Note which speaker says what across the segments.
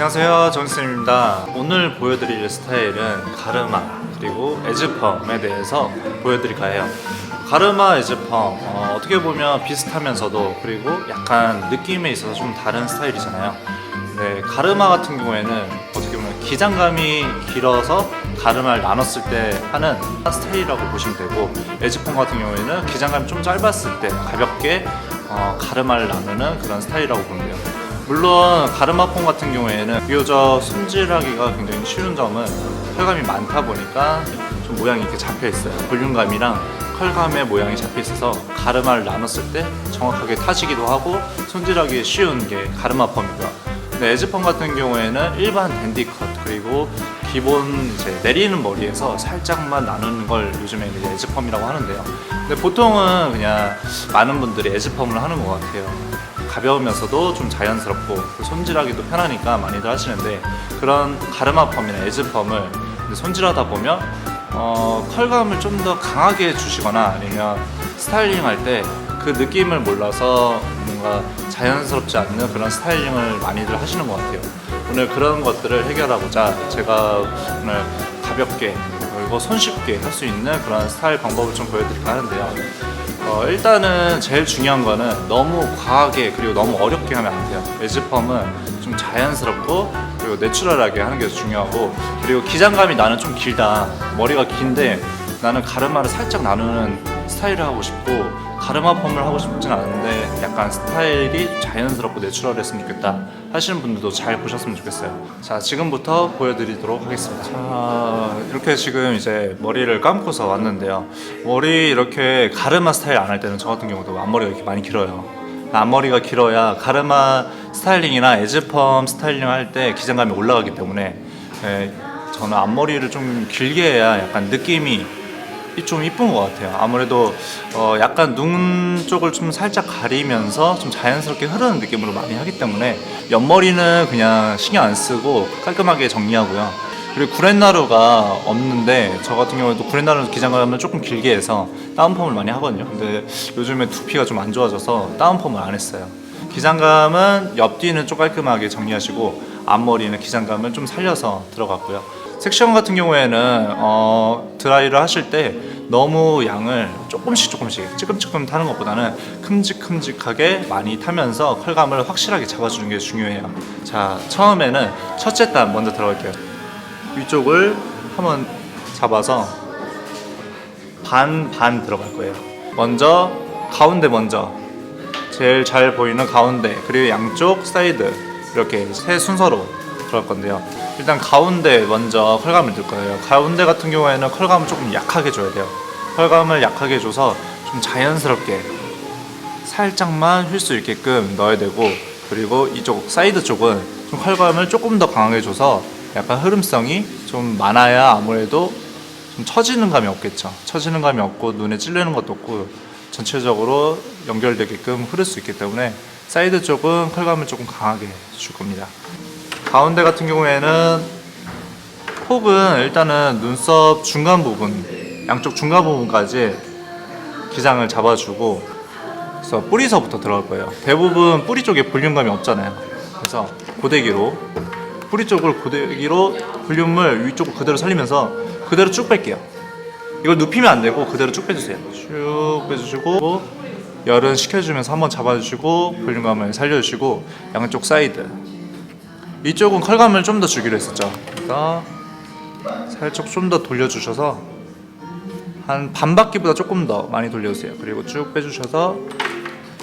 Speaker 1: 안녕하세요 정쌤입니다. 오늘 보여드릴 스타일은 가르마 그리고 에즈펌에 대해서 보여드릴까 해요. 가르마 에즈펌 어, 어떻게 보면 비슷하면서도 그리고 약간 느낌에 있어서 좀 다른 스타일이잖아요. 네, 가르마 같은 경우에는 어떻게 보면 기장감이 길어서 가르마를 나눴을 때 하는 스타일이라고 보시면 되고 에즈펌 같은 경우에는 기장감이 좀 짧았을 때 가볍게 어, 가르마를 나누는 그런 스타일이라고 보면 돼요 물론 가르마폼 같은 경우에는 비교적 손질하기가 굉장히 쉬운 점은 컬감이 많다 보니까 좀 모양이 이렇게 잡혀 있어요. 볼륨감이랑 컬감의 모양이 잡혀 있어서 가르마를 나눴을 때 정확하게 타지기도 하고 손질하기 쉬운 게 가르마 펌이고요. 근데 에즈펌 같은 경우에는 일반 댄디 컷 그리고 기본 이제 내리는 머리에서 살짝만 나누는 걸 요즘에 이제 에즈펌이라고 하는데요. 근데 보통은 그냥 많은 분들이 에즈펌을 하는 것 같아요. 가벼우면서도 좀 자연스럽고 그 손질하기도 편하니까 많이들 하시는데 그런 가르마 펌이나 에즈 펌을 이제 손질하다 보면 어, 컬감을 좀 더 강하게 주시거나 아니면 스타일링 할 때 그 느낌을 몰라서 뭔가 자연스럽지 않는 그런 스타일링을 많이들 하시는 것 같아요. 오늘 그런 것들을 해결하고자 제가 오늘 가볍게 그리고 손쉽게 할 수 있는 그런 스타일 방법을 좀 보여드릴까 하는데요. 어, 일단은 제일 중요한 거는 너무 과하게 그리고 너무 어렵게 하면 안 돼요. 에즈펌은 좀 자연스럽고 그리고 내추럴하게 하는 게 중요하고 그리고 기장감이 나는 좀 길다. 머리가 긴데 나는 가르마를 살짝 나누는 스타일을 하고 싶고 가르마 펌을 하고 싶진 않은데 약간 스타일이 자연스럽고 내추럴했으면 좋겠다 하시는 분들도 잘 보셨으면 좋겠어요. 자 지금부터 보여드리도록 하겠습니다. 자 이렇게 지금 이제 머리를 감고서 왔는데요. 머리 이렇게 가르마 스타일 안 할 때는 저 같은 경우도 앞머리가 이렇게 많이 길어요. 앞머리가 길어야 가르마 스타일링이나 에즈펌 스타일링 할 때 기장감이 올라가기 때문에 예, 저는 앞머리를 좀 길게 해야 약간 느낌이 좀 이쁜 것 같아요. 아무래도 어 약간 눈 쪽을 좀 살짝 가리면서 좀 자연스럽게 흐르는 느낌으로 많이 하기 때문에 옆머리는 그냥 신경 안 쓰고 깔끔하게 정리하고요. 그리고 구렛나루가 없는데 저 같은 경우에도 구렛나루 기장감을 조금 길게 해서 다운펌을 많이 하거든요. 근데 요즘에 두피가 좀 안 좋아져서 다운펌을 안 했어요. 기장감은 옆뒤는 좀 깔끔하게 정리하시고 앞머리는 기장감을 좀 살려서 들어갔고요. 섹션 같은 경우에는 어, 드라이를 하실 때 너무 양을 조금씩 조금씩 찌끔찌끔 타는 것보다는 큼직큼직하게 많이 타면서 컬감을 확실하게 잡아주는 게 중요해요. 자, 처음에는 첫째 단 먼저 들어갈게요. 위쪽을 한번 잡아서 반 반 들어갈 거예요. 먼저 가운데 먼저 제일 잘 보이는 가운데 그리고 양쪽 사이드 이렇게 세 순서로 들어갈 건데요. 일단 가운데 먼저 컬감을 넣을 거예요. 가운데 같은 경우에는 컬감을 조금 약하게 줘야 돼요. 컬감을 약하게 줘서 좀 자연스럽게 살짝만 휠 수 있게끔 넣어야 되고 그리고 이쪽 사이드 쪽은 좀 컬감을 조금 더 강하게 줘서 약간 흐름성이 좀 많아야 아무래도 좀 처지는 감이 없겠죠. 처지는 감이 없고 눈에 찔리는 것도 없고 전체적으로 연결되게끔 흐를 수 있기 때문에 사이드 쪽은 컬감을 조금 강하게 줄 겁니다. 가운데 같은 경우에는 폭은 일단은 눈썹 중간 부분, 양쪽 중간 부분까지 기장을 잡아주고 그래서 뿌리서부터 들어갈 거예요. 대부분 뿌리 쪽에 볼륨감이 없잖아요. 그래서 고데기로 뿌리 쪽을 고데기로 볼륨을 위쪽으로 그대로 살리면서 그대로 쭉 뺄게요. 이걸 눕히면 안 되고 그대로 쭉 빼주세요. 쭉 빼주시고 열은 식혀주면서 한번 잡아주시고 볼륨감을 살려주시고 양쪽 사이드 이쪽은 컬감을 좀 더 주기로 했었죠. 그러니까 살짝 좀 더 돌려주셔서 한 반 바퀴보다 조금 더 많이 돌려주세요. 그리고 쭉 빼주셔서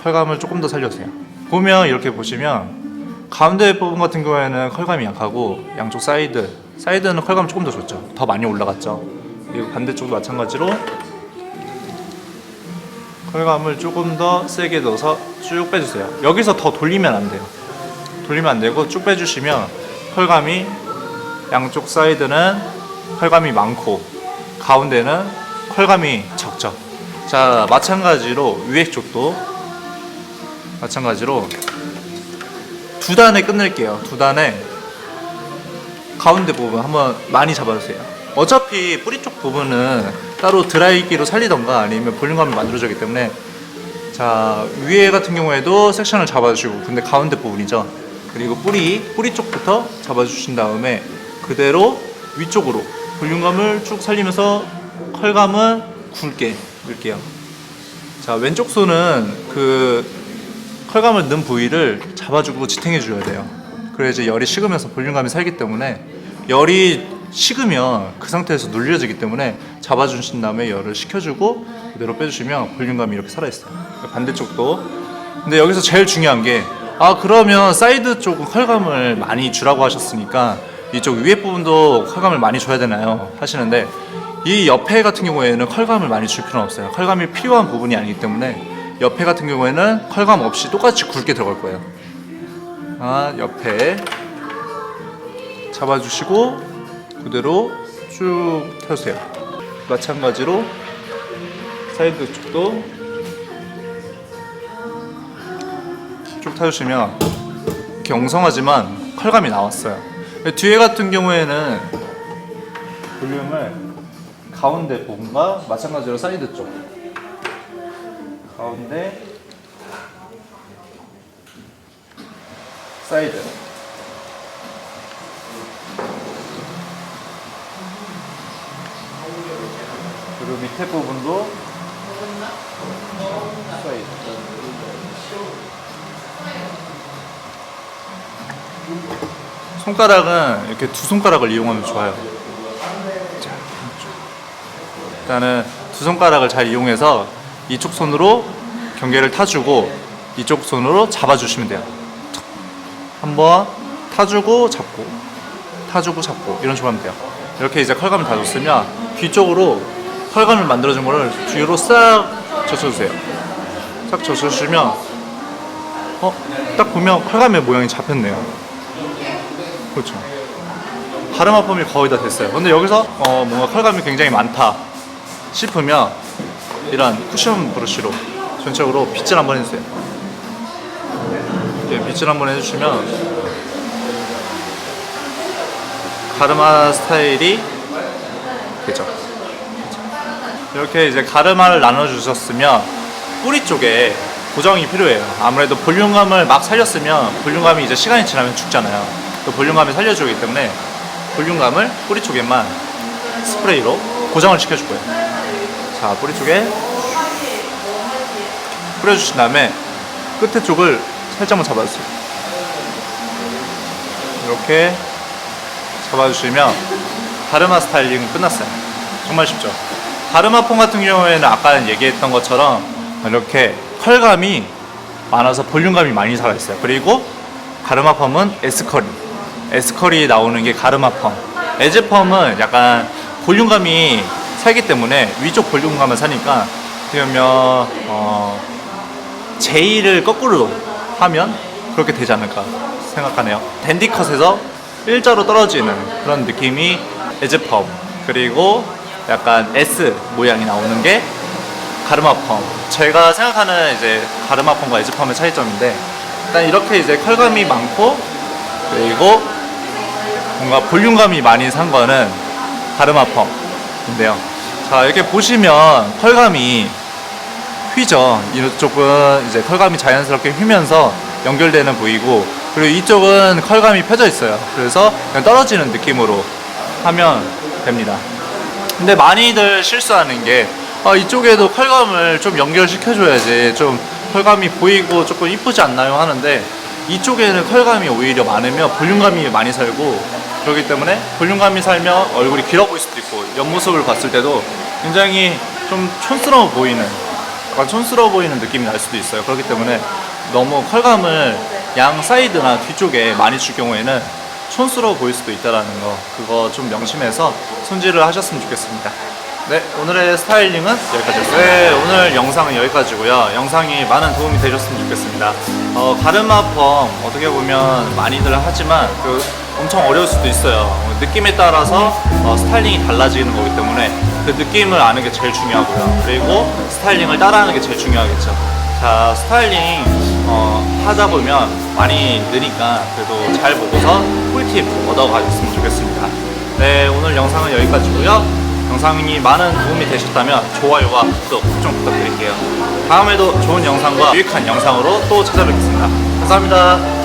Speaker 1: 컬감을 조금 더 살려주세요. 보면 이렇게 보시면 가운데 부분 같은 경우에는 컬감이 약하고 양쪽 사이드 사이드는 컬감 조금 더 좋죠. 더 많이 올라갔죠. 그리고 반대쪽도 마찬가지로 컬감을 조금 더 세게 넣어서 쭉 빼주세요. 여기서 더 돌리면 안 돼요. 돌리면 안 되고 쭉 빼주시면 컬감이 양쪽 사이드는 컬감이 많고 가운데는 컬감이 적죠. 자 마찬가지로 위에 쪽도 마찬가지로 두 단에 끝낼게요. 두 단에 가운데 부분 한번 많이 잡아주세요. 어차피 뿌리 쪽 부분은 따로 드라이기로 살리던가 아니면 볼륨감이 만들어지기 때문에 자 위에 같은 경우에도 섹션을 잡아주시고 근데 가운데 부분이죠. 그리고 뿌리 뿌리 쪽부터 잡아주신 다음에 그대로 위쪽으로 볼륨감을 쭉 살리면서 컬감은 굵게 넣을게요. 자 왼쪽 손은 그 컬감을 넣은 부위를 잡아주고 지탱해 줘야 돼요. 그래야 이제 열이 식으면서 볼륨감이 살기 때문에 열이 식으면 그 상태에서 눌려지기 때문에 잡아주신 다음에 열을 식혀주고 그대로 빼주시면 볼륨감이 이렇게 살아있어요. 반대쪽도. 근데 여기서 제일 중요한 게 아 그러면 사이드 쪽은 컬감을 많이 주라고 하셨으니까 이쪽 위에 부분도 컬감을 많이 줘야 되나요? 하시는데 이 옆에 같은 경우에는 컬감을 많이 줄 필요는 없어요. 컬감이 필요한 부분이 아니기 때문에 옆에 같은 경우에는 컬감 없이 똑같이 굵게 들어갈 거예요. 아 옆에 잡아주시고 그대로 쭉 펴주세요. 마찬가지로 사이드 쪽도 쭉 타주시면 이렇게 엉성하지만 컬감이 나왔어요. 뒤에 같은 경우에는 볼륨을 가운데 부분과 마찬가지로 사이드 쪽. 가운데 사이드. 그리고 밑에 부분도 사이드 손가락은 이렇게 두 손가락을 이용하면 좋아요. 자. 일단은 두 손가락을 잘 이용해서 이쪽 손으로 경계를 타주고 이쪽 손으로 잡아주시면 돼요. 툭. 한번 타주고 잡고 타주고 잡고 이런 식으로 하면 돼요. 이렇게 이제 컬감을 다 줬으면 뒤쪽으로 컬감을 만들어준 거를 뒤로 싹 젖혀주세요. 싹 젖혀주시면 어? 딱 보면 컬감의 모양이 잡혔네요. 그렇죠. 가르마 펌이 거의 다 됐어요. 근데 여기서 어, 뭔가 컬감이 굉장히 많다 싶으면 이런 쿠션 브러쉬로 전체적으로 빗질 한번 해주세요. 이렇게 빗질 한번 해주시면 가르마 스타일이 되죠. 이렇게 이제 가르마를 나눠주셨으면 뿌리 쪽에 고정이 필요해요. 아무래도 볼륨감을 막 살렸으면 볼륨감이 이제 시간이 지나면 죽잖아요. 그 볼륨감을 살려주기 때문에 볼륨감을 뿌리 쪽에만 스프레이로 고정을 시켜줄 거예요. 자, 뿌리 쪽에 뿌려주신 다음에 끝에 쪽을 살짝만 잡아주세요. 이렇게 잡아주시면 가르마 스타일링은 끝났어요. 정말 쉽죠. 가르마 폼 같은 경우에는 아까 얘기했던 것처럼 이렇게 컬감이 많아서 볼륨감이 많이 살아있어요. 그리고 가르마 펌은 에스컬이 에스컬이 나오는 게 가르마 펌. 에즈 펌은 약간 볼륨감이 살기 때문에 위쪽 볼륨감을 사니까 그러면 어, J를 거꾸로 하면 그렇게 되지 않을까 생각하네요. 댄디컷에서 일자로 떨어지는 그런 느낌이 에즈 펌 그리고 약간 S 모양이 나오는 게 가르마 펌. 제가 생각하는 이제 가르마 펌과 에즈 펌의 차이점인데 일단 이렇게 이제 컬감이 많고 그리고 뭔가 볼륨감이 많이 산 거는 가르마 펌인데요. 자 이렇게 보시면 컬감이 휘죠. 이쪽은 이제 컬감이 자연스럽게 휘면서 연결되는 부위고 그리고 이쪽은 컬감이 펴져 있어요. 그래서 그냥 떨어지는 느낌으로 하면 됩니다. 근데 많이들 실수하는 게 아, 이쪽에도 컬감을 좀 연결시켜줘야지 좀 컬감이 보이고 조금 이쁘지 않나요? 하는데 이쪽에는 컬감이 오히려 많으면 볼륨감이 많이 살고 그렇기 때문에 볼륨감이 살면 얼굴이 길어 보일 수도 있고 옆모습을 봤을 때도 굉장히 좀 촌스러워 보이는 약간 촌스러워 보이는 느낌이 날 수도 있어요. 그렇기 때문에 너무 컬감을 양 사이드나 뒤쪽에 많이 줄 경우에는 촌스러워 보일 수도 있다라는 거 그거 좀 명심해서 손질을 하셨으면 좋겠습니다 네 오늘의 스타일링은 여기까지였어요 네 오늘 영상은 여기까지고요. 영상이 많은 도움이 되셨으면 좋겠습니다. 어, 가르마 펌 어떻게 보면 많이들 하지만 그 엄청 어려울 수도 있어요. 느낌에 따라서 어, 스타일링이 달라지는 거기 때문에 그 느낌을 아는 게 제일 중요하고요. 그리고 스타일링을 따라하는 게 제일 중요하겠죠. 자 스타일링 어, 하다 보면 많이 느니까 그래도 잘 보고서 꿀팁 얻어가셨으면 좋겠습니다. 네 오늘 영상은 여기까지고요 영상이 많은 도움이 되셨다면 좋아요와 구독 좀 부탁드릴게요. 다음에도 좋은 영상과 유익한 영상으로 또 찾아뵙겠습니다. 감사합니다